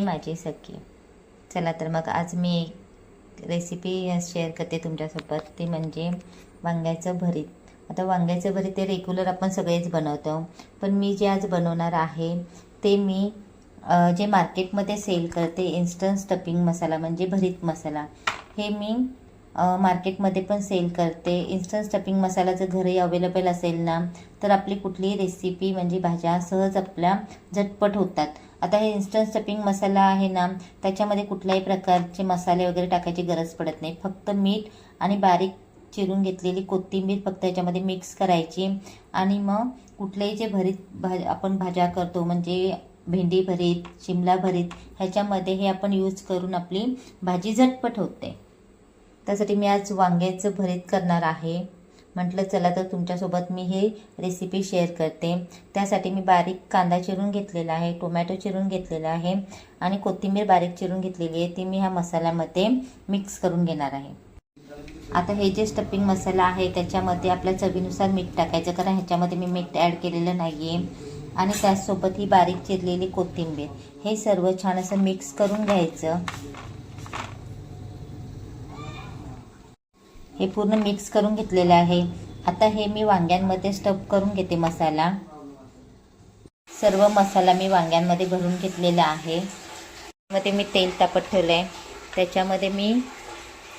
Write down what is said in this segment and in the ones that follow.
माझी सखी. चला तर मग आज मी एक रेसिपी शेअर करते तुमच्यासोबत. ती म्हणजे वांग्याचं भरीत. आता वांग्याचं भरीत ते रेग्युलर आपण सगळेच बनवतो. पण मी जे आज बनवणार आहे ते मी जे मार्केटमध्ये सेल करते इन्स्टंट स्टफिंग मसाला म्हणजे भरीत मसाला. हे मी मार्केटमध्ये पण सेल करते. इन्स्टंट स्टफिंग मसाला जर घरी अवेलेबल असेल ना तर आपली कुठलीही रेसिपी म्हणजे भाज्या सहज आपल्या झटपट होतात. आता हे इन्स्टंट स्टपिंग मसाला आहे ना त्याच्यामध्ये कुठल्याही प्रकारचे मसाले वगैरे टाकायची गरज पडत नाही. फक्त मीठ आणि बारीक चिरून घेतलेली कोथिंबीर फक्त याच्यामध्ये मिक्स करायची. आणि मग कुठलेही जे भरीत भाज आपण भाज्या करतो म्हणजे भेंडी भरीत शिमला भरीत ह्याच्यामध्ये हे आपण यूज करून आपली भाजी झटपट होते. त्यासाठी मी आज वांग्याचं भरीत करणार आहे. म्हटलं चला तर तुमच्यासोबत मी हे रेसिपी शेअर करते. त्यासाठी मी बारीक कांदा चिरून घेतलेला आहे टोमॅटो चिरून घेतलेला आहे आणि कोथिंबीर बारीक चिरून घेतलेली आहे. ती मी ह्या मसाल्यामध्ये मिक्स करून घेणार आहे. आता हे जे स्टफिंग मसाला आहे त्याच्यामध्ये आपल्या चवीनुसार मीठ टाकायचं कारण ह्याच्यामध्ये मी मीठ ॲड केलेलं नाही आहे आणि त्याचसोबत ही बारीक चिरलेली कोथिंबीर हे सर्व छान असं मिक्स करून घ्यायचं. हे पूर्ण मिक्स करून घेतलेलं आहे. आता हे मी वांग्यांमध्ये स्टफ करून घेते मसाला. सर्व मसाला मी वांग्यांमध्ये भरून घेतलेला आहे. मध्ये मी तेल तापत ठेवलं आहे त्याच्यामध्ये मी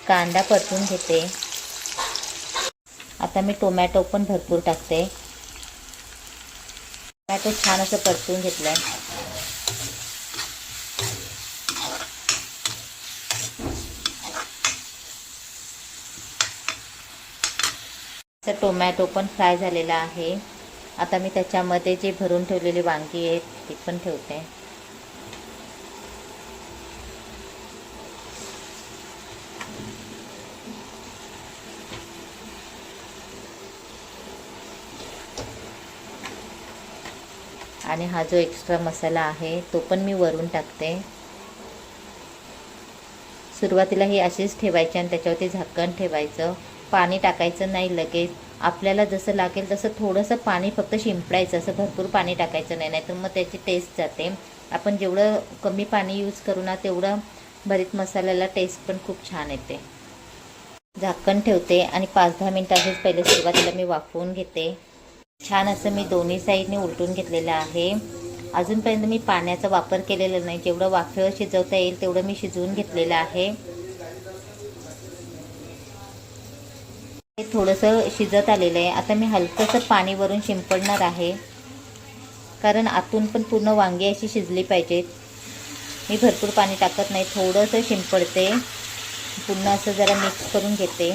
कांदा परतून घेते. आता मी टोमॅटो पण भरपूर टाकते. टोमॅटो छान असं परतून घेतलं आहे तर टोमॅटो पण फ्राय झालेला आहे. आता मी त्याच्यामध्ये जे भरून ठेवलेली वांगी आहेत ती पण ठेवते. आणि हा जो एक्स्ट्रा मसाला आहे तो पण मी वरून टाकते. सुरुवातीला ही अशीच ठेवायची आणि त्याच्यावरती झाकण ठेवायचं. पाणी टाकायचं नाही लगेच. आपल्याला जसं लागेल तसं थोडंसं पाणी फक्त शिंपडायचं असं भरपूर पाणी टाकायचं नाही नाही तर मग त्याची टेस्ट जाते. आपण जेवढं कमी पाणी यूज करू ना तेवढं भरीत मसाल्याला टेस्ट पण खूप छान येते. झाकण ठेवते आणि पाच दहा मिनटं असेच पहिले सुरुवातीला मी वाफवून घेते. छान असं मी दोन्ही साईडने उलटून घेतलेलं आहे. अजूनपर्यंत मी पाण्याचा वापर केलेला नाही. जेवढं वाफेवर शिजवता येईल तेवढं मी शिजवून घेतलेलं आहे. थोडंसं शिजत आलेलं आहे. आता मी हलकंसं पाणी वरून शिंपडणार आहे. कारण आतून पण पूर्ण वांगी अशी शिजली पाहिजेत मी भरपूर पाणी टाकत नाही. थोडंसं शिंपडते. पुन्हा असं जरा मिक्स करून घेते.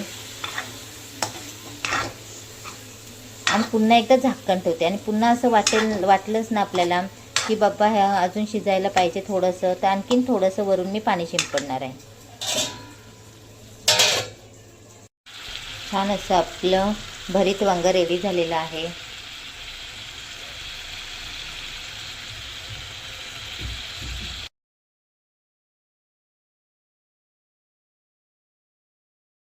आणि पुन्हा एकदा झाकण ठेवते. आणि पुन्हा असं वाटेल वाटलंच ना आपल्याला की बाबा ह्या अजून शिजायला पाहिजे थोडंसं. तर आणखीन थोडंसं वरून मी पाणी शिंपडणार आहे. छान असं आपलं भरीत वांग रेडी झालेलं आहे.